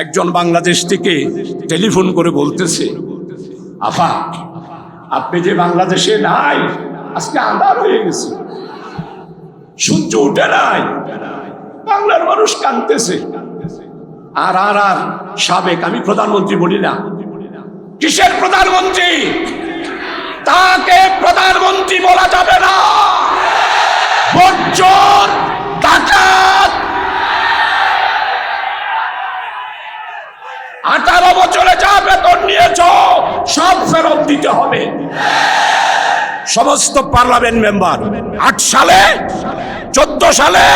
একজন বাংলাদেশ থেকে টেলিফোন করে বলতেছে আফা আপনি যে বাংলাদেশে নাই, আজকে আন্ধার হয়ে গেছে। সূর্য উঠে নাই, বাংলার মানুষ কাঁদতেছে। আর আর আর, সাবেক আমি প্রধানমন্ত্রী বলি না। কিসের প্রধানমন্ত্রী? তাকে প্রধানমন্ত্রী বলা যাবে না। বজ্জর ডাকাত আঠারো বছরে যা বেতন নিয়েছ, সব ফেরত দিতে হবে। সমস্ত পার্লামেন্ট মেম্বার, আট সালে, চোদ্দ সালে,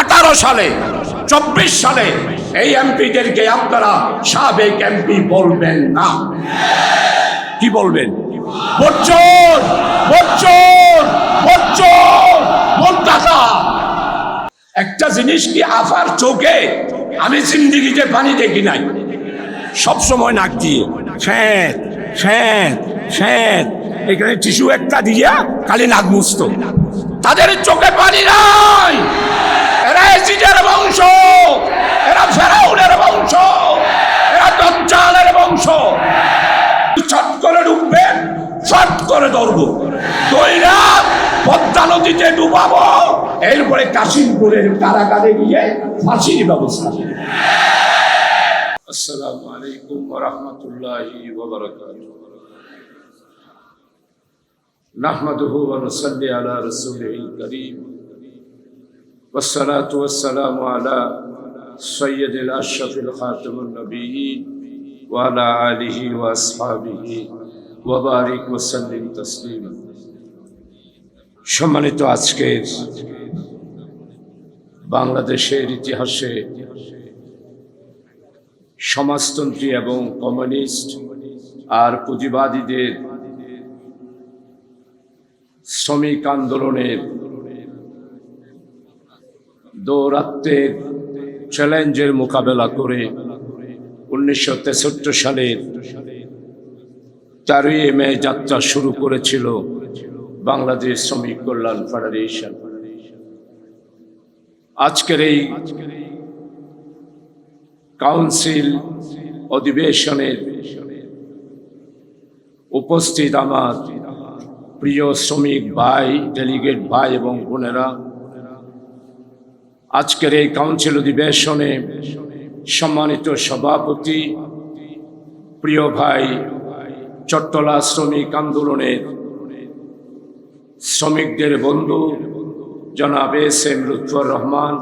আঠারো সালে, চব্বিশ সালে, এই এমপিদেরকে আপনারা সাবেক এমপি বলবেন না। কি বলবেন? বচ্চন বচ্চন বচ্চন মোন্তাজা একটা জিনিস কি আফার চোখে? আমি জিন্দিগিতে পানি দেখি নাই। সব সময় নাক দিয়ে শ্যাঁত শ্যাঁত শ্যাঁত এখানে টিস্যু একটা দিয়া খালি নাক মুছতো। তাদের চোখে পানি নাই। এরা এসিডের বংশ। এরা ফেরাউনের বংশ। এরা দজ্জালের বংশ। ছট করে ডুববে ছট করে ধরবো। দইরা পদ্মা নদীতে ডুবাবো। এরপরে কাশিমপুরের কারাগারে গিয়ে ফাঁসির ব্যবস্থা। আসসালামু আলাইকুম রহমতুল্লাহি نحمده ونصلي على رسوله الكريم والصلاة والسلام على سيد الأشرف الخاتم النبيين وعلى آله وأصحابه وبارك وسلم تسليما সম্মানিত আজকের বাংলাদেশের ইতিহাসে সমাজতন্ত্রী এবং কমিউনিস্ট আর পুঁজিবাদীদের শ্রমিক আন্দোলনের দৌরাত্মের চ্যালেঞ্জের মোকাবেলা করে উনিশশো তেষট্টি সালের তেরোই মে যাত্রা শুরু করেছিল বাংলাদেশ শ্রমিক কল্যাণ ফেডারেশন। আজকের এই কাউন্সিল অধিবেশনের উপস্থিত আমার প্রিয় শ্রমিক ভাই, ডেলিগেট ভাই এবং বোনেরা, আজকের এই কাউন্সিল অধিবেশনে সম্মানিত সভাপতি, প্রিয় ভাই, চট্টলা শ্রমিক আন্দোলনের শ্রমিকদের বন্ধু, জনাব এস এম লুৎফর রহমান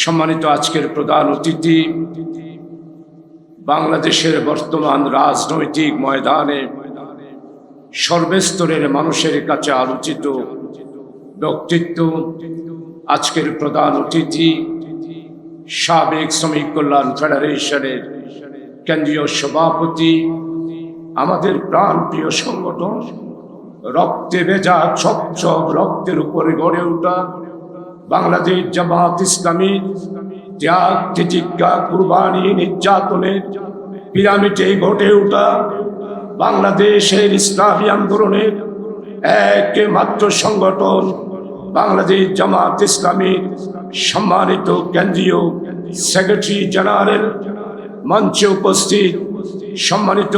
সম্মানিত আজকের প্রধান অতিথি, বাংলাদেশের বর্তমান রাজনৈতিক ময়দানে সর্বস্তরের মানুষের কাছে আলোচিত ব্যক্তিত্ব আজকের প্রধান অতিথি সাবেক শ্রমিক কল্যাণ ফেডারেশনের কেন্দ্রীয় সভাপতি, আমাদের প্রাণ প্রিয় সংগঠন রক্তে ভেজা ছপ রক্তের উপরে গড়ে ওঠা বাংলাদেশ জামাত ইসলামী ত্যাগ তিতিজ্ঞা কুরবানি নির্যাতনের পিরামিডে ঘটে ওঠা বাংলাদেশের ইসলামী আন্দোলনের একমাত্র সংগঠন বাংলাদেশ জামাত ইসলামীর সম্মানিত কেন্দ্রীয় সেক্রেটারি জেনারেল মঞ্চে উপস্থিত সম্মানিত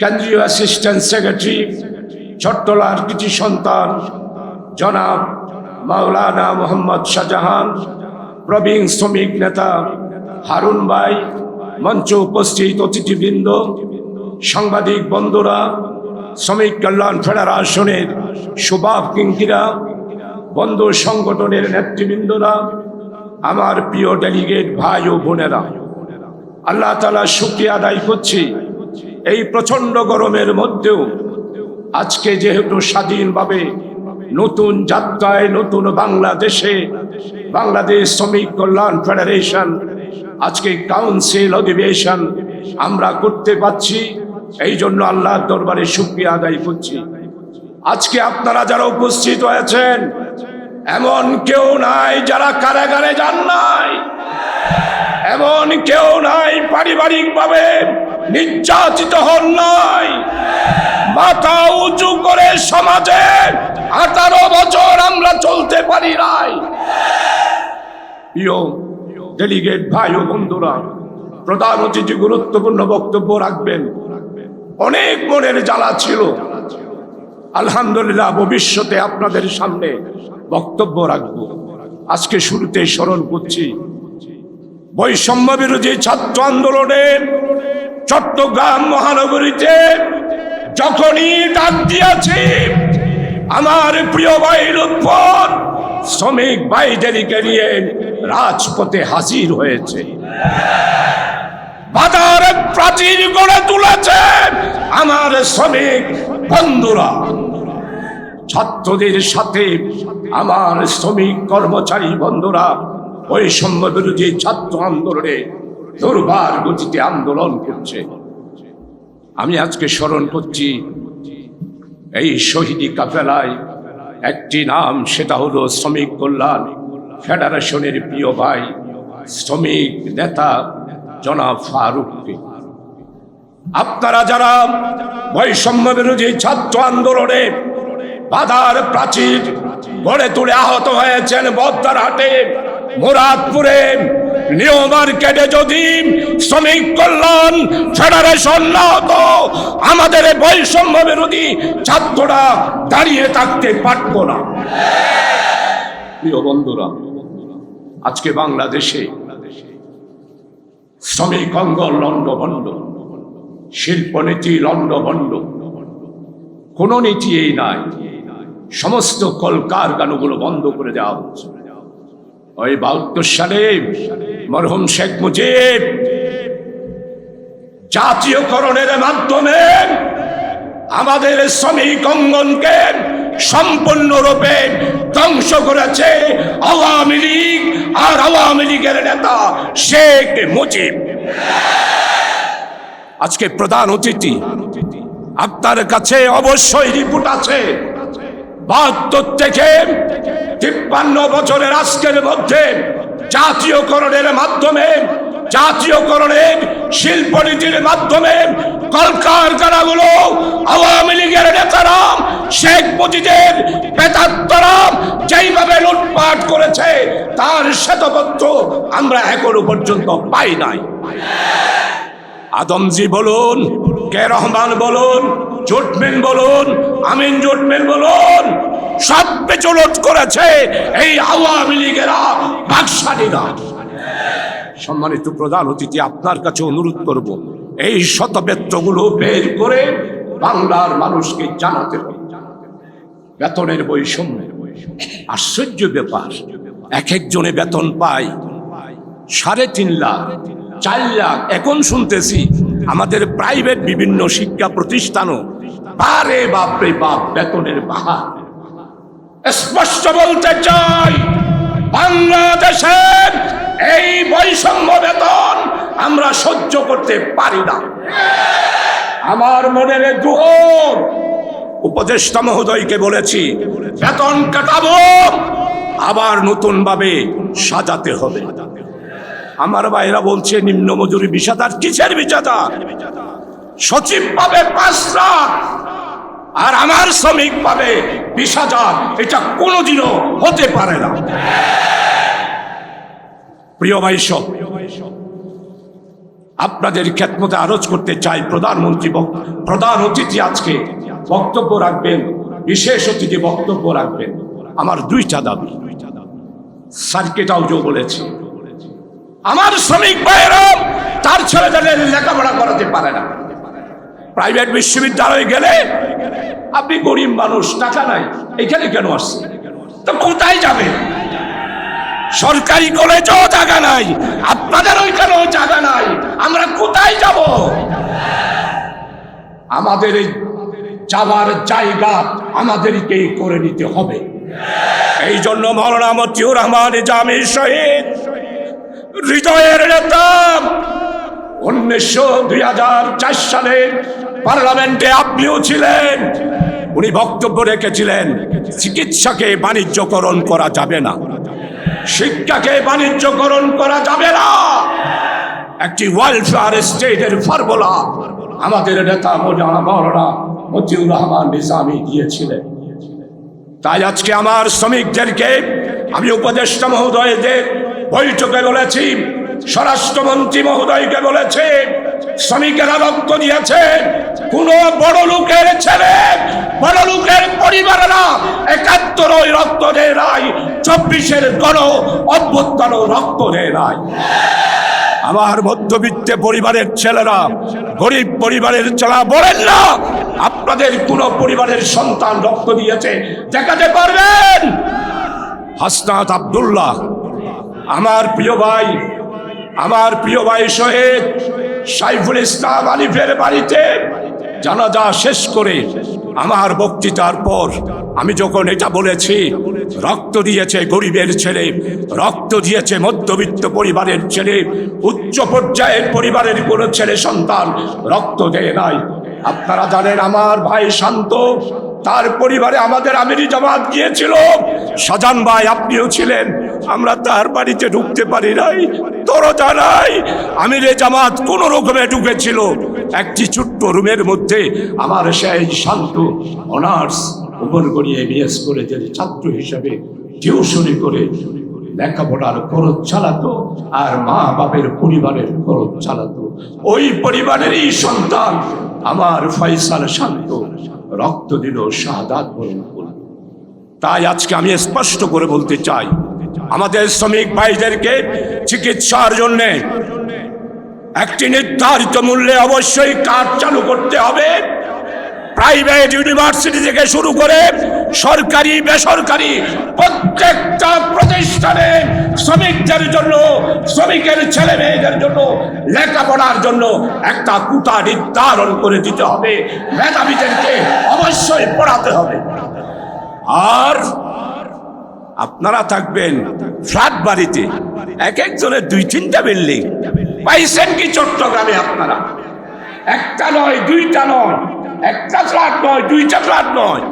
কেন্দ্রীয় অ্যাসিস্ট্যান্ট সেক্রেটারি, চট্টলার কৃতি সন্তান জনাব মাওলানা মোহাম্মদ শাহজাহান, প্রবীণ শ্রমিক নেতা হারুন ভাই, মঞ্চ উপস্থিত অতিথিবৃন্দ, সাংবাদিক বন্ধুরা, শ্রমিক কল্যাণ ফেডারেশনের সুভাব কিঙ্কিরা, বন্ধু সংগঠনের নেতৃবৃন্দরা, আমার প্রিয় ডেলিগেট ভাই ও বোনেরা, আল্লাহ তালা শুক্রিয়া আদায় করছি। এই প্রচণ্ড গরমের মধ্যেও আজকে যেহেতু স্বাধীনভাবে নতুন যাত্রায়, নতুন বাংলাদেশে, বাংলাদেশ শ্রমিক কল্যাণ ফেডারেশন, আজকে কাউন্সিল অধিবেশন আমরা করতে পাচ্ছি এই জন্য আল্লাহর দরবারে শুক্রিয়া আদায় করছি। আজকে আপনারা যারা উপস্থিত হয়েছেন, এমন কেউ নাই যারা কারাগারে যান নাই। এমন কেউ নাই পারিবারিক ভাবে নির্যাতিত হন নাই। মাথা উঁচু করে সমাজে আঠারো বছর আমরা চলতে পারি নাই। ডেলিগেট ভাই ও বন্ধুরা, প্রধান অতিথি গুরুত্বপূর্ণ বক্তব্য রাখবেন। অনেক মনের জ্বালা ছিল। আলহামদুলিল্লাহ ভবিষ্যতে আপনাদের সামনে বক্তব্য রাখব। আজকে শুরুতে স্মরণ করছি, বৈষম্য বিরোধী ছাত্র আন্দোলনে চট্টগ্রাম মহানগরীতে যখনই ডাক দিয়েছি, আমার প্রিয় ভাইয়ের উপর শ্রমিক ভাই ভাইদেরকে নিয়ে রাজপথে হাজির হয়েছে। বাজার প্রাচীর গড়ে তুলেছে আমার শ্রমিক বন্ধুরা। ছাত্রদের সাথে আমার শ্রমিক কর্মচারী বন্ধুরা, বৈষম্য বিরোধী ছাত্র আন্দোলনে দুর্বার গতিতে আন্দোলন করছে। আমি আজকে স্মরণ করছি, এই শহীদি কাফেলায় একটি নাম, সেটা হলো শ্রমিক কল্যাণ ফেডারেশনের প্রিয় ভাই, শ্রমিক নেতা জনাব ফারুককে। আপনারা যারা বৈষম্য বিরোধী ছাত্র আন্দোলনে বাধার প্রাচীর গড়ে তুলে আহত হয়েছেন বদ্দারহাটে মুরাদপুরে নিউ মার্কেটে যদি শ্রমিক কল্যাণ ফেডারেশন না হতো, আমাদের বৈষম্য বিরোধী ছাত্ররা দাঁড়িয়ে থাকতে পারত না। প্রিয় বন্ধুরা, আজকে বাংলাদেশে শ্রমিক অঙ্গ লণ্ডভণ্ড শিল্পনীতি লণ্ডভণ্ড, কোনো নীতি এই নাই। সমস্ত কলকারখানাগুলো বন্ধ করে দেওয়া হচ্ছে। ওই বাহাত্তর সালে মরহুম শেখ মুজিব, জাতীয়করণের মাধ্যমে আমাদের শ্রমিক অঙ্গনকে সম্পূর্ণরূপে ধ্বংস করেছে আওয়ামী লীগ আর আওয়ামী লীগের নেতা শেখ মুজিব। আজকে প্রধান অতিথি আপনার কাছে অবশ্যই রিপোর্ট আছে। বাহাত্তর থেকে তিপ্পান্ন বছরের আজকের মধ্যে জাতীয়করণের মাধ্যমে, জাতীয়করণের শিল্প শিল্পনীতির মাধ্যমে কলকারখানাগুলো আওয়ামী লীগের নেতারা শেখ মুজিবের পেতাত্তরা যেইভাবে লুটপাট করেছে, তার শ্বেতপত্র আমরা এখনও পর্যন্ত পাই নাই। আদমজি বলুন, কে রহমান বলুন, জোটমেন বলুন, আমিন জোটমেন বলুন সব পেচলট করেছে। এই আওয়ামী লীগেরা বাকশালীরা সম্মানিত প্রধান অতিথি, আপনার কাছে অনুরোধ করব, এই শতবেত্রগুলো বের করে বাংলার মানুষকে জানাতে বেতনের বৈষম্য, আশ্চর্য ব্যাপার। এক একজনে বেতন পায় সাড়ে তিন লাখ, চার লাখ। এখন শুনতেছি আমাদের প্রাইভেট বিভিন্ন শিক্ষা প্রতিষ্ঠানও বারে বাপরে বাপ বেতনের বাহার। স্পষ্ট বলতে চাই, বাংলাদেশের এই বৈষম্য বেতন আমরা সহ্য করতে পারি না। আমার মনের দুহর উপদেষ্টা মহোদয়কে বলেছি, বেতন কাটাবো, আবার নতুন ভাবে সাজাতে হবে। আমার ভাইরা বলছে, নিম্ন মজুরি বিষাদার কিসের বিষাদার সচিব পাবে পাঁচ লাখ। আর আমার শ্রমিক পাবে বিশ হাজার। এটা কোনোদিনও হতে পারে না। প্রিয় ভাই, সব। আপনাদের খেতমতে আরজ করতে চাই প্রধানমন্ত্রী প্রধান অতিথি আজকে বক্তব্য রাখবেন, বিশেষ অতিথি বক্তব্য রাখবেন। আমার দুইটা দাবি। সার্কিট হাউজও বলেছি। আমার শ্রমিক ভাইয়েরা, তার ছেলেদের লেখাপড়া করাতে পারে না। প্রাইভেট বিশ্ববিদ্যালয়ে গেলে আপনি গরিব মানুষ, টাকা নাই। এখানে কেন আসছে তো কোথায় যাবে? সরকারি কলেজও জায়গা নাই, আপনাদের ওইখানেও জায়গা নাই। আমরা কোথায় যাব? আমাদের এই যাওয়ার জায়গা আমাদেরকে করে নিতে হবে। এই জন্য মৌলানা মতিউর রহমান জামির শহীদ, হৃদয়ের নেতা, উনিশশো দুই সালে পার্লামেন্টে আপনিও ছিলেন। উনি বক্তব্য রেখেছিলেন, চিকিৎসাকে বাণিজ্যকরণ করা যাবে না। শিক্ষাকে বাণিজ্যকরণ করা যাবে না। একটি ওয়েলফেয়ার স্টেটের ফর্মুলা আমাদের নেতা মৌলানা মতিউর রহমান নিজামী দিয়েছিলেন। তাই আজকে আমার শ্রমিকদেরকে আমি উপদেষ্টা মহোদয়দের বৈঠকে বলেছি, স্বরাষ্ট্রমন্ত্রী মহোদয়কে বলেছে শ্রমিকেরা রক্ত দিয়েছে। কোন বড় লোকের ছেলে, বড় লোকের পরিবারেরা একাত্তর ওই রক্ত দেয় নাই, চব্বিশের গণ অভ্যুত্থান রক্ত দেয় নাই। আমার মধ্যবিত্ত পরিবারের ছেলেরা, গরিব পরিবারের ছেলেরা বলেন না, আপনাদের কোন পরিবারের সন্তান রক্ত দিয়েছে, দেখাতে পারবেন? হাসনাত আবদুল্লাহ, আমার প্রিয় ভাই আমার প্রিয় ভাই শহীদ সাইফুল ইসলাম আলিফের বাড়িতে জানাজা শেষ করে আমার বক্তৃতার পর আমি যখন এটা বলেছি, রক্ত দিয়েছে গরিবের ছেলে, রক্ত দিয়েছে মধ্যবিত্ত পরিবারের ছেলে, উচ্চ পর্যায়ের পরিবারের কোনো ছেলে সন্তান রক্ত দেয় নাই। আপনারা জানেন আমার ভাই শান্ত, তার পরিবারে আমাদের আমিরি জামাত গিয়েছিল। সাজান ভাই আপনিও ছিলেন। আমরা তার বাড়িতে ঢুকতে পারি নাই। দরজা নাই। আমিরে জামাত, কোন রকমে ঢুকেছিল? একটি ছোট্ট রুমের মধ্যে আমার সেই শান্ত অনার্স উপর করিয়ে বিএস করে যে ছাত্র হিসাবে টিউশনি করে লেখাপড়ার খরচ চালাতো আর মা বাপের পরিবারের খরচ চালাতো। ওই পরিবারেরই সন্তান আমার ফয়সাল শান্ত। রক্ত দিল করল। তাই আজকে আমি স্পষ্ট করে বলতে চাই আমাদের শ্রমিক ভাইদেরকে চিকিৎসার জন্যে একটি নির্ধারিত মূল্যে অবশ্যই কাজ চালু করতে হবে। প্রাইভেট ইউনিভার্সিটি থেকে শুরু করে সরকারি, বেসরকারি প্রত্যেকটা প্রতিষ্ঠানে শ্রমিকদের জন্য, শ্রমিকের ছেলে মেয়েদের জন্য, লেখাপড়ার জন্য একটা কুটা নির্ধারণ করে দিতে হবে। মেধাবীদেরকে অবশ্যই পড়াতে হবে। আর আপনারা থাকবেন ফ্ল্যাট বাড়িতে। এক একজনের দুই তিনটা বিল্ডিং। পাইছেন কি চট্টগ্রামে আপনারা? একটা নয়, দুইটা নয়। একটা ফ্ল্যাট নয়, দুইটা ফ্ল্যাট নয়।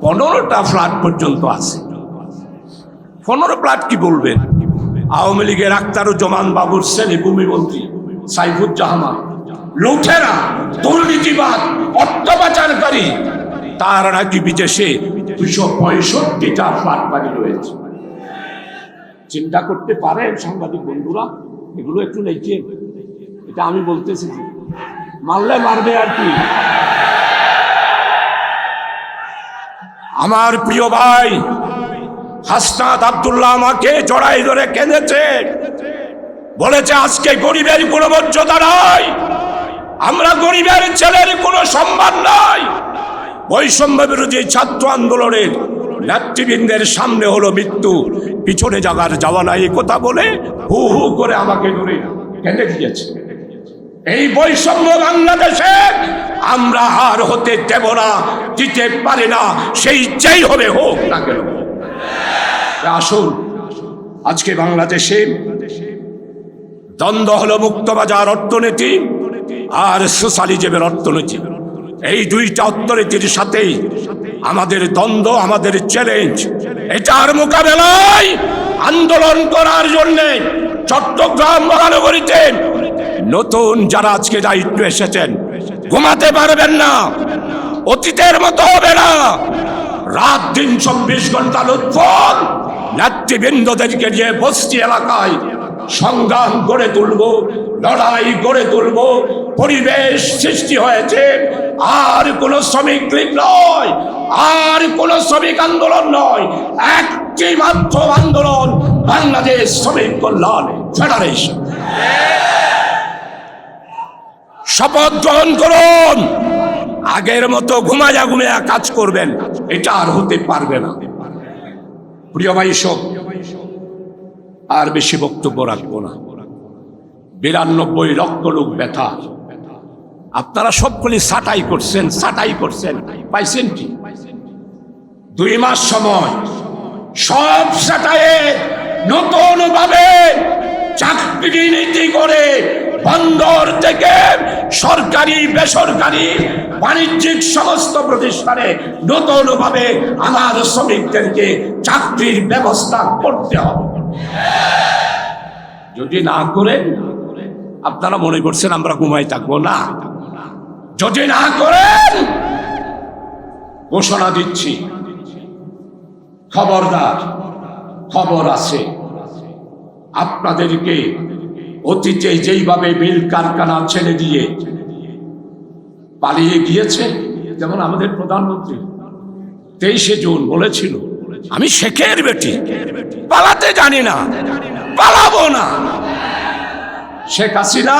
পনেরোটা ফ্ল্যাট পর্যন্ত আছে। পনেরো ফ্ল্যাট কি বলবেন? আওয়ামী লীগের আক্তার জমান বাবুর ছেলে, ভূমিমন্ত্রী সাইফুজ্জামান লুঠেরা, দুর্নীতিবাদ অর্থ পাচারকারী তার নাকি বিদেশে দুশো পঁয়ষট্টিটা ফ্ল্যাট বাড়ি রয়েছে। চিন্তা করতে পারেন সাংবাদিক বন্ধুরা, এগুলো একটু লিখে। এটা আমি বলতেছি মারলে মারবে আর কি। আমার প্রিয় ভাই, হাসনাত আব্দুল্লাহ আমাকে জড়াই ধরে কেঁদেছে। বলেছে, আজকে গরিবের কোনো মর্যাদা নাই, আমরা গরিবের ছেলের কোনো সম্মান নাই। বৈষম্য বিরোধী ছাত্র আন্দোলনের নেতৃবৃন্দের সামনে হলো মৃত্যু। পিছনে জাগার যাওয়া নাই কথা বলে হু হু করে আমাকে ধরে কেঁদে দিয়েছে। এই বৈষম্য বাংলাদেশে আমরা আর হতে দেব না, দিতে পারি না, সেই যেই হবে হোক না কেন। আসুন, আজকে বাংলাদেশে দ্বন্দ্ব হলো মুক্তবাজার অর্থনীতি আর সোশ্যালিজমের অর্থনীতি। এই দুইটা অর্থনীতির সাথেই আমাদের দ্বন্দ্ব, আমাদের চ্যালেঞ্জ এটার মোকাবেলায় আন্দোলন করার জন্য চট্টগ্রাম মহানগরীতে নতুন যারা আজকে দায়িত্ব এসেছেন, ঘুমাতে পারবেন না, অতীতের মতো হবে না। রাত দিন চব্বিশ ঘণ্টা উৎফল নেতৃবৃন্দদেরকে নিয়ে বস্তি এলাকায় সংগ্রাম গড়ে তুলব, লড়াই গড়ে তুলব, পরিবেশ সৃষ্টি হয়েছে। আর কোন শ্রমিক লীগ নয়, আর কোন শ্রমিক আন্দোলন নয়, একটি মাত্র আন্দোলন, বাংলাদেশ শ্রমিক কল্যাণ ফেডারেশন। শপথ গ্রহণ করুন। আগের মতো ঘুমায়া ঘুমায়া কাজ করবেন, এটা আর হতে পারবে না। প্রিয় ভাই সব আর বেশি বক্তব্য রাখব না। বিরানব্বই লক্ষ লোক ব্যথা। আপনারা সবগুলি সাটাই করছেন সাটাই করছেন। পাইছেন কি? দুই মাস সময়। সব সাটায়ে নতুন ভাবে চাকরি নীতি করে বন্দর থেকে সরকারি, বেসরকারি, বাণিজ্যিক সমস্ত প্রতিষ্ঠানে নতুন ভাবে আমার শ্রমিকদেরকে চাকরির ব্যবস্থা করতে হবে। যদি না করে, আপনারা মনে করছেন আমরা ঘুমাই থাকব না। যদি না করেন ঘোষণা দিচ্ছি। খবরদার, খবর আছে। আপনাদেরকে অতীতে যেইভাবে মিল কারখানা ছেড়ে দিয়ে পালিয়ে গিয়েছে, যেমন আমাদের প্রধানমন্ত্রী তেইশে জুন বলেছিল আমি শেখের বেটি। পালাতে জানি না, পালাবো না। শেখ হাসিনা,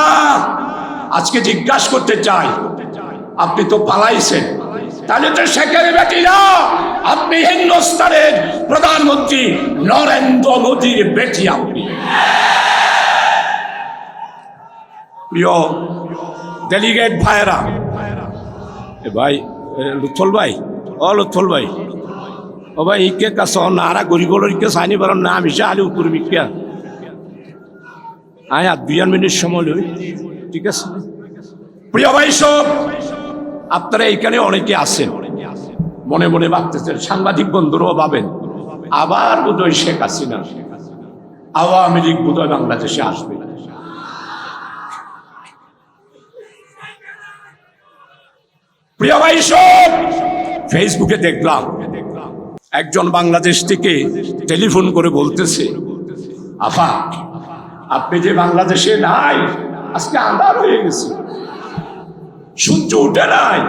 আজকে জিজ্ঞাসা করতে চাই, আপনি তো পালাইছেন। তাহলে তো শেখের বেটি না। আপনি হিন্দুস্তানের প্রধানমন্ত্রী নরেন্দ্র মোদীর বেটি আপনি। প্রিয় ডেলিগেট ভাইরা ভাই লুথল ভাই, ও লুথল ভাই। কাছ নারা গরিবর ইকে সাইনি বরং না মিশা আলি উত্তর বিজ্ঞা আয় আর দুই মিনিট সময় লই, ঠিক আছে? প্রিয় ভাই সব, আপনারা এইখানে অনেকে আছেন। মনে মনে ভাবতেছেন, সাংবাদিক বন্ধুরাও ভাবেন, আবার বোধহয় শেখ হাসিনা। আওয়ামী লীগ বোধহয় বাংলাদেশে আসবে। প্রিয় ভাই সব ফেসবুকে দেখলাম একজন বাংলাদেশ থেকে টেলিফোন করে বলতেছে আফা আপনি যে বাংলাদেশে নাই, আজকে আন্ধার হয়ে গেছে। সূর্য উঠে নাই।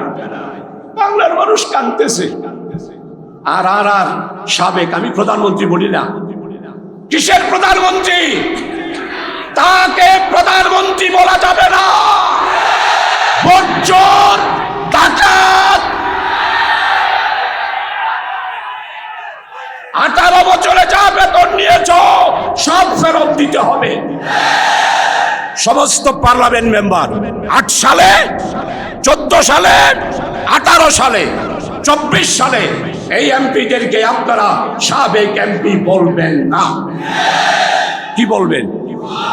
বাংলার মানুষ কাঁদতেছে। আর আর আর, সাবেক আমি প্রধানমন্ত্রী বলি না। কিসের প্রধানমন্ত্রী? তাকে প্রধানমন্ত্রী বলা যাবে না। বজ্জর, ডাকাত আঠারো বছরে যা বেতন নিয়েছ, সব ফেরত দিতে হবে। সমস্ত পার্লামেন্ট মেম্বার, আট সালে, চোদ্দ সালে, আঠারো সালে, চব্বিশ সালে, এই এমপিদেরকে আপনারা সাবেক এমপি বলবেন না। কি বলবেন?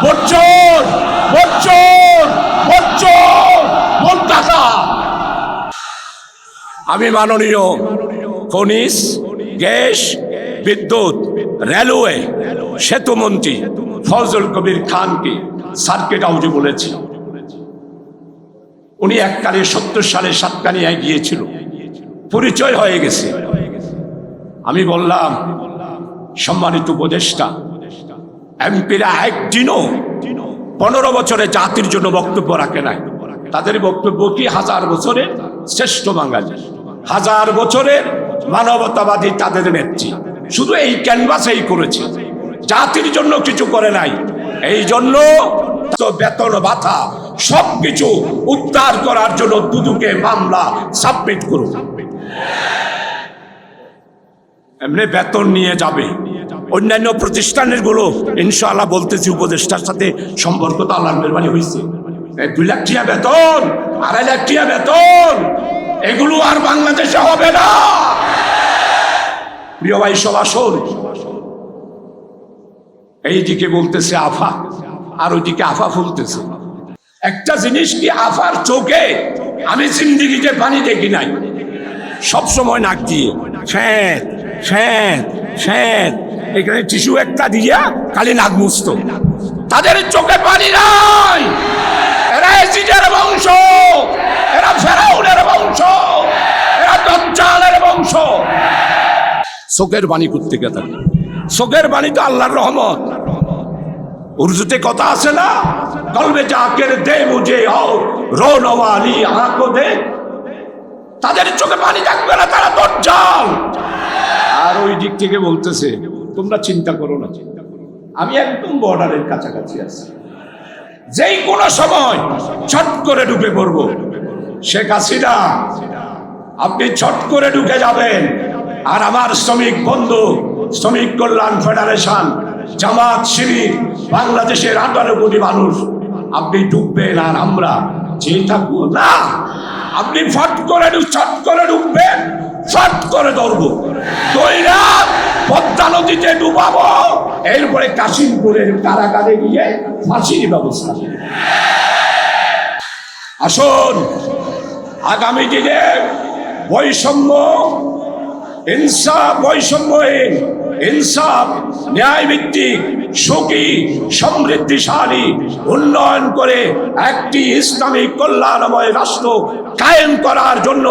বচ্চন বচ্চন বচ্চন টাকা আমি মাননীয় খনিজ, গ্যাস বিদ্যুৎ, রেলওয়ে, সেতুমন্ত্রী, ফজল কবির খানকে সার্কিট হাউসে বলেছি। উনি এককালে সত্তর সালে সাতকানিয়ায় গিয়েছিল। পরিচয় হয়ে গেছে। আমি বললাম, সম্মানিত উপদেষ্টা, এমপিরা একদিনও পনেরো বছরে জাতির জন্য বক্তব্য রাখে নাই। তাদের বক্তব্য কি হাজার বছরের? শ্রেষ্ঠ বাঙালি। হাজার বছরের মানবতাবাদী তাদের নেত্রী। শুধু এই ক্যানভাসেই করেছে। জাতির জন্য কিছু করে নাই। এই জন্য বেতন ভাতা সবকিছু উদ্ধার করার জন্য দুদুকে মামলা সাবমিট করুন। এমনি বেতন নিয়ে যাবে। অন্যান্য প্রতিষ্ঠানেরগুলো ইনশাআল্লাহ বলতেছি উপদেষ্টার সাথে সম্পর্ক তো আল্লাহর মেহরবানি হয়েছে দুই লাখ টিয়া বেতন, আড়াই লাখ টিয়া বেতন, এগুলো আর বাংলাদেশে হবে না। প্রিয় ভাই, সব আসুন এইদিকে বলতেছে আফা, আর ওইদিকে আফা ফুলতেছে। একটা জিনিস কি আফার চোখে আমি জিন্দিগিতে পানি দেখি নাই? সব সময় নাক দিয়ে ফ্যাট ফ্যাট ফ্যাট এখানে টিস্যু একটা দিয়া খালি নাক মুছত। তাদের চোখে পানি নাই। এরা এসিডের বংশ। এরা ফেরাউনের বংশ। এরা দজ্জালের বংশ। চোখের বাণী করতে থাকে। চোখের বাণী তো আল্লাহর রহমত। উর্দুতে কথা আছে না? কলবে জাকের দে মুঝে ও রো নওয়ালি আঁকো দে। তাদের চোখে পানি থাকবে না, তারা দজ্জাল আর ওই দিক থেকে বলতেছে, তোমরা চিন্তা করো না। চিন্তা করো আমি একদম বর্ডারের কাছাকাছি আছি। যেই কোনো সময় ছট করে ঢুকে পড়ব। শেখ হাসিনা, আপনি ছট করে ঢুকে যাবেন। আর আমার শ্রমিক বন্ধু, শ্রমিক কল্যাণ ফেডারেশন, জামাত শিবির, বাংলাদেশের আঠারো কোটি মানুষ, আপনি ঢুকবেন আর আমরা যে থাকব না, আপনি ফট করে ছট করে ঢুকবেন ফট করে ধরবো পদ্মা নদীতে ডুবাবো, এরপরে কাশিমপুরের কারাগারে গিয়ে ফাঁসির ব্যবস্থা। আসুন, আগামী দিনে বৈষম্য ইনসাফ বৈষম্যহীন ইনসাফ ন্যায় ভিত্তিক, সুখী, সমৃদ্ধিশালী, উন্নয়ন করে একটি ইসলামিক কল্যাণময় রাষ্ট্র কায়েম করার জন্য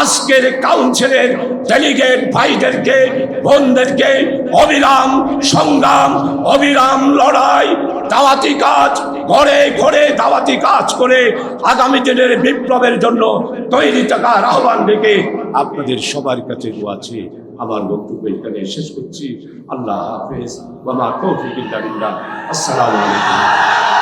আজকের কাউন্সিলের ডেলিগেট ভাইদেরকে, বোনদেরকে অবিরাম সংগ্রাম, অবিরাম লড়াই দাওয়াতি কাজ, ঘরে ঘরে দাওয়াতি কাজ করে আগামী দিনের বিপ্লবের জন্য তৈরি থাকার আহ্বান ডেকে আপনাদের সবার কাছে আছে আমার বক্তব্য এখানে শেষ করছি। আল্লাহ হাফেজ। আসসালামু আলাইকুম।